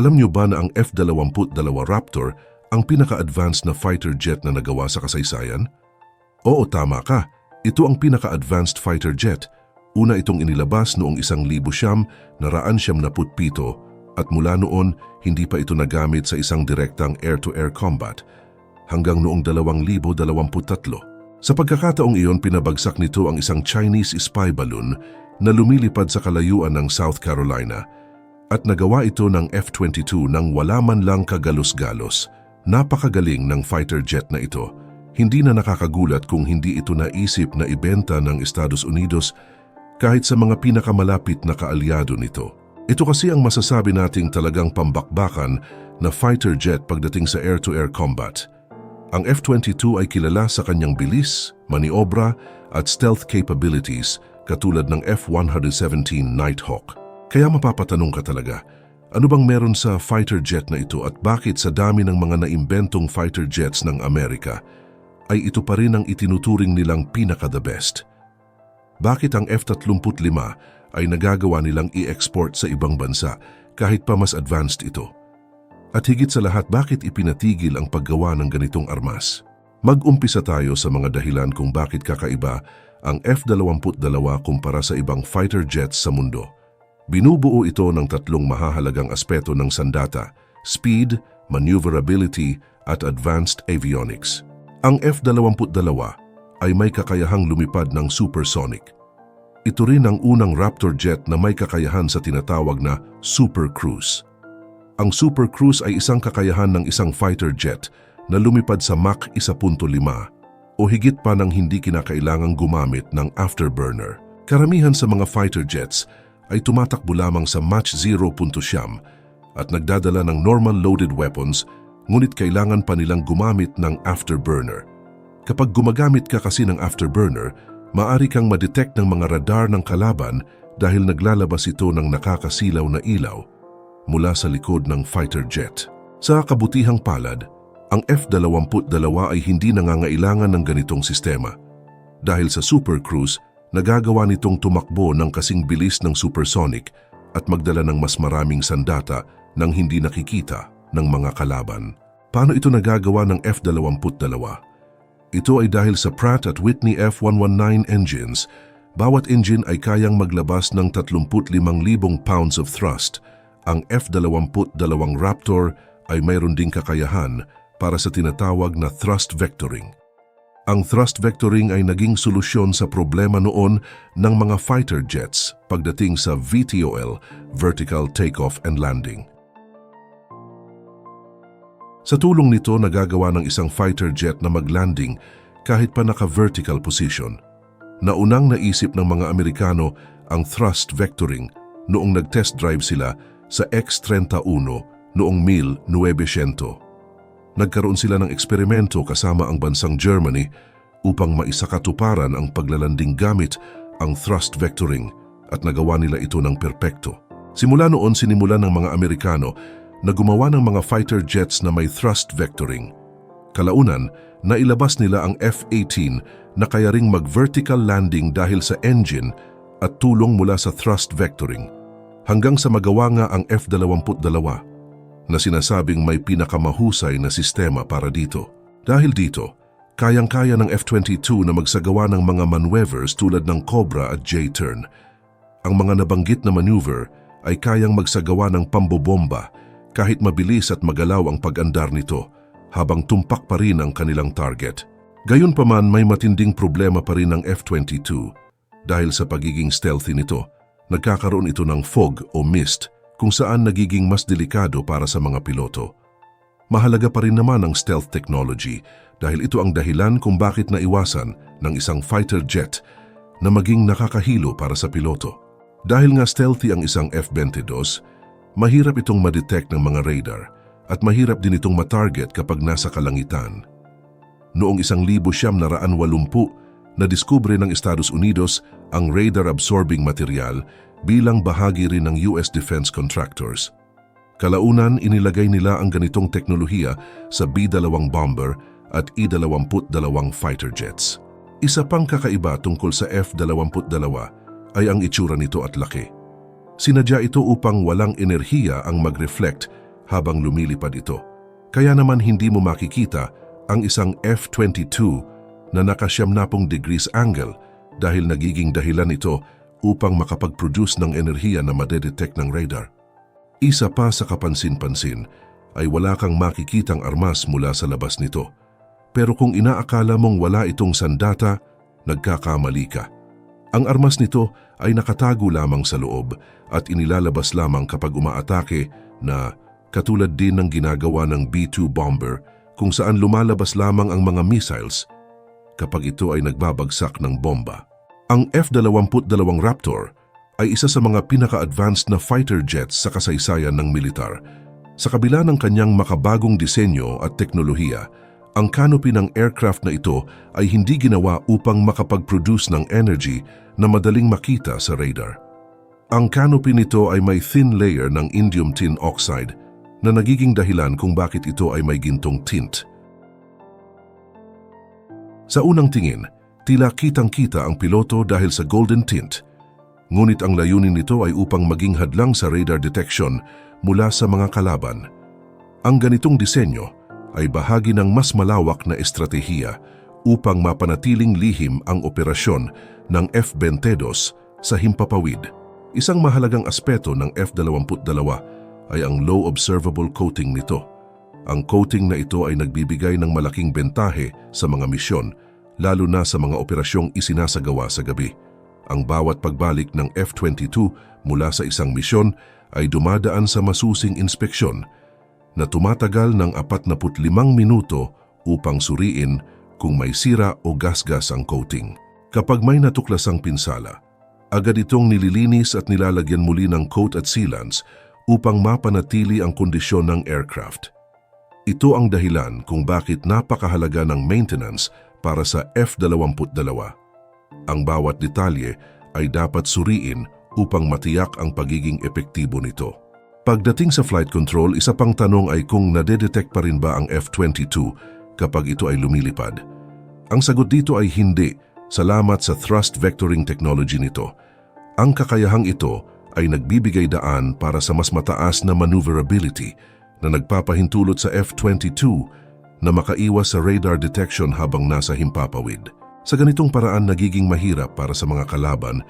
Alam niyo ba na ang F-22 Raptor ang pinaka-advanced na fighter jet na nagawa sa kasaysayan? Oo, tama ka. Ito ang pinaka-advanced fighter jet. Una itong inilabas noong isang libo siyam na raan siyam na putpito at mula noon hindi pa ito nagamit sa isang direktang air-to-air combat hanggang noong 2023. Sa pagkakataong iyon, pinabagsak nito ang isang Chinese spy balloon na lumilipad sa kalayuan ng South Carolina at nagawa ito ng F-22 nang wala man lang kagalos-galos. Napakagaling ng fighter jet na ito. Hindi na nakakagulat kung hindi ito naisip na ibenta ng Estados Unidos kahit sa mga pinakamalapit na kaalyado nito. Ito kasi ang masasabi nating talagang pambakbakan na fighter jet pagdating sa air-to-air combat. Ang F-22 ay kilala sa kanyang bilis, maniobra at stealth capabilities katulad ng F-117 Nighthawk. Kaya mapapatanong ka talaga, ano bang meron sa fighter jet na ito at bakit sa dami ng mga naimbentong fighter jets ng Amerika ay ito pa rin ang itinuturing nilang pinaka-the best? Bakit ang F-35 ay nagagawa nilang i-export sa ibang bansa kahit pa mas advanced ito? At higit sa lahat, bakit ipinatigil ang paggawa ng ganitong armas? Mag-umpisa tayo sa mga dahilan kung bakit kakaiba ang F-22 kumpara sa ibang fighter jets sa mundo. Binubuo ito ng tatlong mahahalagang aspeto ng sandata, speed, maneuverability, at advanced avionics. Ang F-22 ay may kakayahang lumipad ng supersonic. Ito rin ang unang Raptor jet na may kakayahan sa tinatawag na Super Cruise. Ang Super Cruise ay isang kakayahan ng isang fighter jet na lumipad sa Mach 1.5 o higit pa nang hindi kinakailangang gumamit ng afterburner. Karamihan sa mga fighter jets ay tumatakbo lamang sa Mach 0.7 at nagdadala ng normal loaded weapons ngunit kailangan pa nilang gumamit ng afterburner. Kapag gumagamit ka kasi ng afterburner, maari kang madetect ng mga radar ng kalaban dahil naglalabas ito ng nakakasilaw na ilaw mula sa likod ng fighter jet. Sa kabutihang palad, ang F-22 ay hindi nangangailangan ng ganitong sistema. Dahil sa Super Cruise, nagagawa nitong tumakbo ng kasing bilis ng supersonic at magdala ng mas maraming sandata nang hindi nakikita ng mga kalaban. Paano ito nagagawa ng F-22? Ito ay dahil sa Pratt at Whitney F-119 engines, bawat engine ay kayang maglabas ng 35,000 pounds of thrust. Ang F-22 Raptor ay mayroon ding kakayahan para sa tinatawag na thrust vectoring. Ang thrust vectoring ay naging solusyon sa problema noon ng mga fighter jets pagdating sa VTOL, Vertical Takeoff and Landing. Sa tulong nito, nagagawa ng isang fighter jet na maglanding kahit pa naka-vertical position. Naunang naisip ng mga Amerikano ang thrust vectoring noong nag-test drive sila sa X-31 noong 1900 nagkaroon sila ng eksperimento kasama ang bansang Germany upang maisakatuparan ang paglalanding gamit ang thrust vectoring at nagawa nila ito ng perpekto. Simula noon sinimulan ng mga Amerikano na gumawa ng mga fighter jets na may thrust vectoring. Kalaunan, nailabas nila ang F-18 na kaya ring mag-vertical landing dahil sa engine at tulong mula sa thrust vectoring. Hanggang sa magawa nga ang F-22 na sinasabing may pinakamahusay na sistema para dito. Dahil dito, kayang-kaya ng F-22 na magsagawa ng mga maneuvers tulad ng Cobra at J-turn. Ang mga nabanggit na maneuver ay kayang magsagawa ng pambobomba kahit mabilis at magalaw ang pag-andar nito habang tumpak pa rin ang kanilang target. Gayunpaman may matinding problema pa rin ang F-22 dahil sa pagiging stealthy nito. Nagkakaroon ito ng fog o mist kung saan nagiging mas delikado para sa mga piloto. Mahalaga pa rin naman ang stealth technology dahil ito ang dahilan kung bakit naiwasan ng isang fighter jet na maging nakakahilo para sa piloto. Dahil nga stealthy ang isang F-22, mahirap itong madetect ng mga radar at mahirap din itong matarget kapag nasa kalangitan. Noong 1980, nadiskubre ng Estados Unidos ang radar-absorbing material bilang bahagi rin ng US Defense Contractors. Kalaunan, inilagay nila ang ganitong teknolohiya sa B-2 bomber at E-22 fighter jets. Isa pang kakaiba tungkol sa F-22 ay ang itsura nito at laki. Sinadya ito upang walang enerhiya ang mag-reflect habang lumilipad ito. Kaya naman hindi mo makikita ang isang F-22 na nakasyam na pong degrees angle dahil nagiging dahilan ito upang makapag-produce ng enerhiya na madedetect ng radar. Isa pa sa kapansin-pansin ay wala kang makikitang armas mula sa labas nito. Pero kung inaakala mong wala itong sandata, nagkakamali ka. Ang armas nito ay nakatago lamang sa loob at inilalabas lamang kapag umaatake na katulad din ng ginagawa ng B-2 bomber kung saan lumalabas lamang ang mga missiles kapag ito ay nagbabagsak ng bomba. Ang F-22 Raptor ay isa sa mga pinaka-advanced na fighter jets sa kasaysayan ng militar. Sa kabila ng kanyang makabagong disenyo at teknolohiya, ang canopy ng aircraft na ito ay hindi ginawa upang makapag-produce ng energy na madaling makita sa radar. Ang canopy nito ay may thin layer ng indium tin oxide na nagiging dahilan kung bakit ito ay may gintong tint. Sa unang tingin, tila kitang-kita ang piloto dahil sa golden tint. Ngunit ang layunin nito ay upang maging hadlang sa radar detection mula sa mga kalaban. Ang ganitong disenyo ay bahagi ng mas malawak na estratehiya upang mapanatiling lihim ang operasyon ng F-22 sa himpapawid. Isang mahalagang aspeto ng F-22 ay ang low observable coating nito. Ang coating na ito ay nagbibigay ng malaking bentahe sa mga misyon, lalo na sa mga operasyong isinasagawa sa gabi. Ang bawat pagbalik ng F-22 mula sa isang misyon ay dumadaan sa masusing inspeksyon na tumatagal ng 45 minuto upang suriin kung may sira o gasgas ang coating. Kapag may natuklasang pinsala, agad itong nililinis at nilalagyan muli ng coat at sealants upang mapanatili ang kondisyon ng aircraft. Ito ang dahilan kung bakit napakahalaga ng maintenance para sa F-22. Ang bawat detalye ay dapat suriin upang matiyak ang pagiging epektibo nito. Pagdating sa flight control, isa pang tanong ay kung nadedetect pa rin ba ang F-22 kapag ito ay lumilipad. Ang sagot dito ay hindi, salamat sa thrust vectoring technology nito. Ang kakayahang ito ay nagbibigay daan para sa mas mataas na maneuverability na nagpapahintulot sa F-22 na makaiwas sa radar detection habang nasa himpapawid. Sa ganitong paraan nagiging mahirap para sa mga kalaban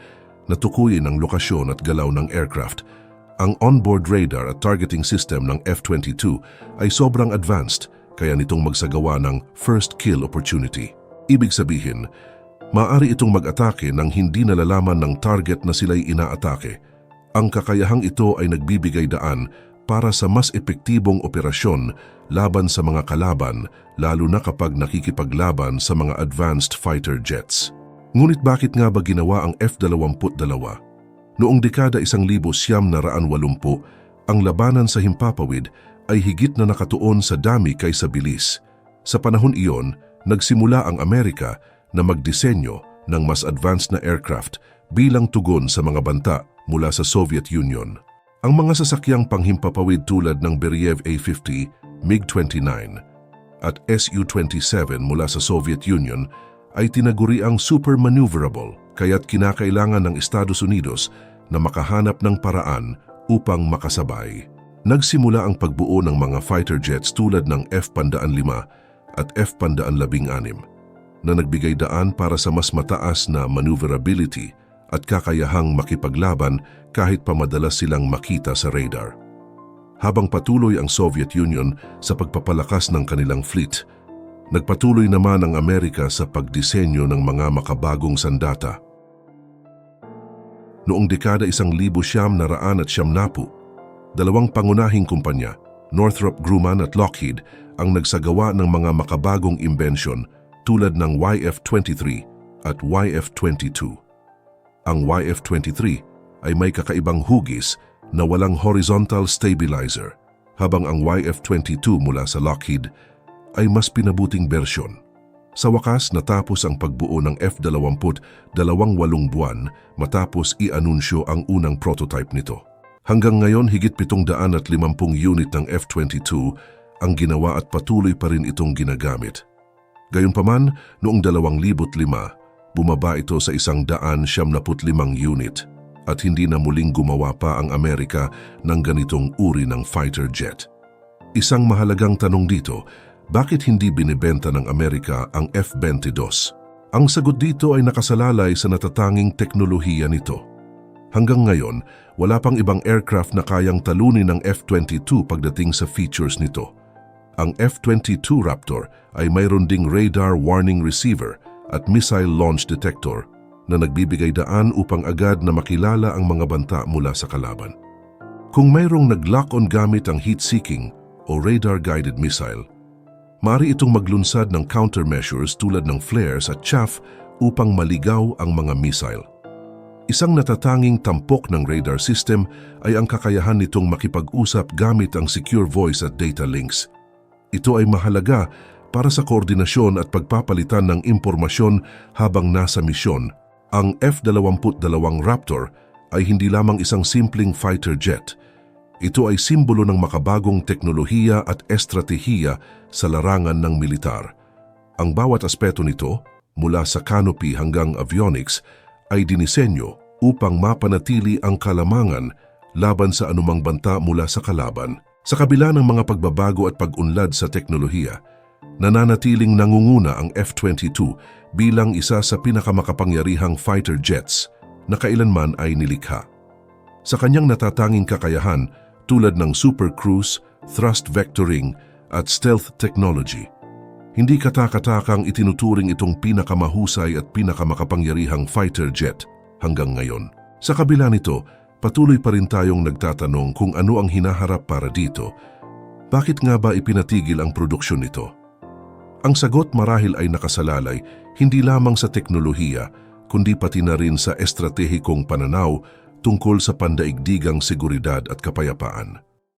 na tukuyin ang lokasyon at galaw ng aircraft. Ang onboard radar at targeting system ng F-22 ay sobrang advanced kaya nitong magsagawa ng first kill opportunity. Ibig sabihin, maaari itong mag-atake nang hindi nalalaman ng target na sila'y inaatake. Ang kakayahang ito ay nagbibigay daan para sa mas epektibong operasyon laban sa mga kalaban lalo na kapag nakikipaglaban sa mga advanced fighter jets. Ngunit bakit nga ba ginawa ang F-22? Noong dekada 1980, ang labanan sa Himpapawid ay higit na nakatuon sa dami kaysa bilis. Sa panahon iyon, nagsimula ang Amerika na magdisenyo ng mas advanced na aircraft bilang tugon sa mga banta mula sa Soviet Union. Ang mga sasakyang panghimpapawid tulad ng Beriev A-50, MiG-29 at Su-27 mula sa Soviet Union ay tinaguri ang super maneuverable kaya't kinakailangan ng Estados Unidos na makahanap ng paraan upang makasabay. Nagsimula ang pagbuo ng mga fighter jets tulad ng F-105 at F-116 na nagbigay daan para sa mas mataas na maneuverability at kakayahang makipaglaban kahit pa madalas silang makita sa radar. Habang patuloy ang Soviet Union sa pagpapalakas ng kanilang fleet, nagpatuloy naman ang Amerika sa pagdisenyo ng mga makabagong sandata. Noong dekada isang libo siyam na raan at siyam napu, dalawang pangunahing kumpanya, Northrop Grumman at Lockheed, ang nagsagawa ng mga makabagong imbensyon tulad ng YF-23 at YF-22. Ang YF-23 ay may kakaibang hugis na walang horizontal stabilizer, habang ang YF-22 mula sa Lockheed ay mas pinabuting bersyon. Sa wakas, natapos ang pagbuo ng F-20 dalawang walong buwan matapos i-anunsyo ang unang prototype nito. Hanggang ngayon, higit 750 unit ng F-22 ang ginawa at patuloy pa rin itong ginagamit. Gayunpaman, noong 2005, bumaba ito sa isang daan siyam unit at hindi na muling gumawa pa ang Amerika ng ganitong uri ng fighter jet. Isang mahalagang tanong dito, bakit hindi binibenta ng Amerika ang F-22? Ang sagot dito ay nakasalalay sa natatanging teknolohiya nito. Hanggang ngayon, wala pang ibang aircraft na kayang talunin ng F-22 pagdating sa features nito. Ang F-22 Raptor ay mayroon ding radar warning receiver at missile launch detector na nagbibigay daan upang agad na makilala ang mga banta mula sa kalaban. Kung mayroong nag-lock on gamit ang heat-seeking o radar-guided missile, Mari itong maglunsad ng countermeasures tulad ng flares at chaff upang maligaw ang mga missile. Isang natatanging tampok ng radar system ay ang kakayahan nitong makipag-usap gamit ang secure voice at data links. Ito ay mahalaga para sa koordinasyon at pagpapalitan ng impormasyon habang nasa misyon. Ang F-22 Raptor ay hindi lamang isang simpleng fighter jet. Ito ay simbolo ng makabagong teknolohiya at estratehiya sa larangan ng militar. Ang bawat aspeto nito, mula sa canopy hanggang avionics, ay dinisenyo upang mapanatili ang kalamangan laban sa anumang banta mula sa kalaban. Sa kabila ng mga pagbabago at pag-unlad sa teknolohiya, nananatiling nangunguna ang F-22 bilang isa sa pinakamakapangyarihang fighter jets na kailanman ay nilikha. Sa kanyang natatanging kakayahan, tulad ng super cruise, thrust vectoring at stealth technology. Hindi katakatakang itinuturing itong pinakamahusay at pinakamakapangyarihang fighter jet hanggang ngayon. Sa kabila nito, patuloy pa rin tayong nagtatanong kung ano ang hinaharap para dito. Bakit nga ba ipinatigil ang produksyon nito? Ang sagot marahil ay nakasalalay hindi lamang sa teknolohiya, kundi pati na rin sa estratehikong pananaw tungkol sa pandaigdigang seguridad at kapayapaan.